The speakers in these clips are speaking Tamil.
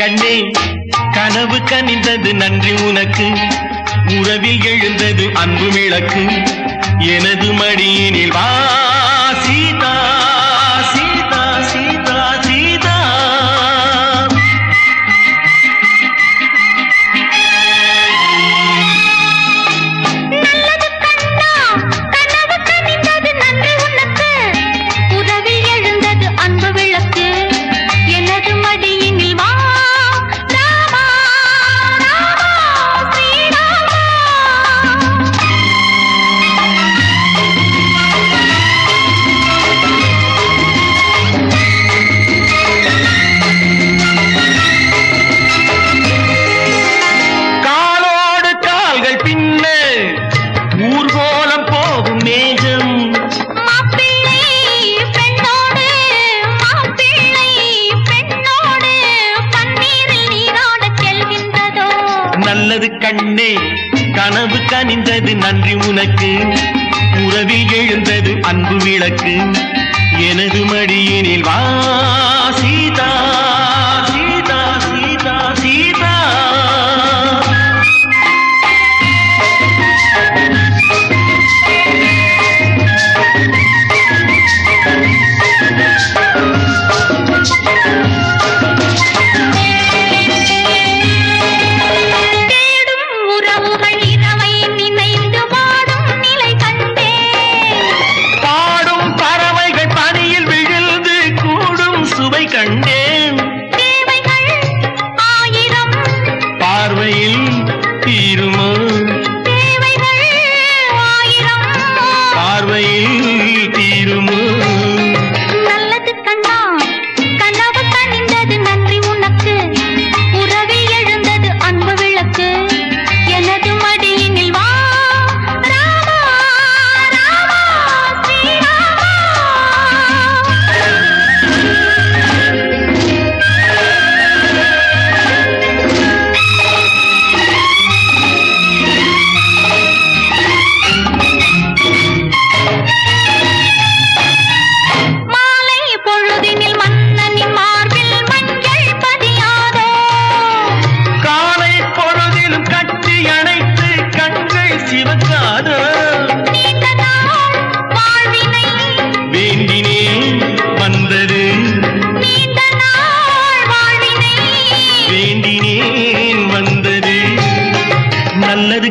கண்ணே கனவு கனிந்தது நன்றி உனக்கு. உறவில் எழுந்தது அன்பு விளக்கு. எனது மடியினில் வா. நல்லது கண்ணே கனவு கனிந்தது நன்றி உனக்கு. உறவில் எழுந்தது அன்பு விளக்கு. எனது மடியினில் வா சீதா.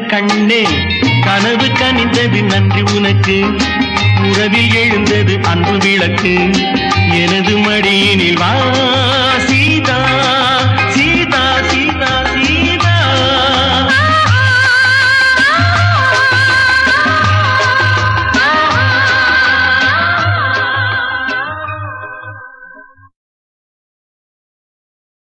கண்ணே கனவு கனிந்தது நன்றி உனக்கு. உறவில் எழுந்தது அன்பு விளக்கு. எனது மடியினில் வா.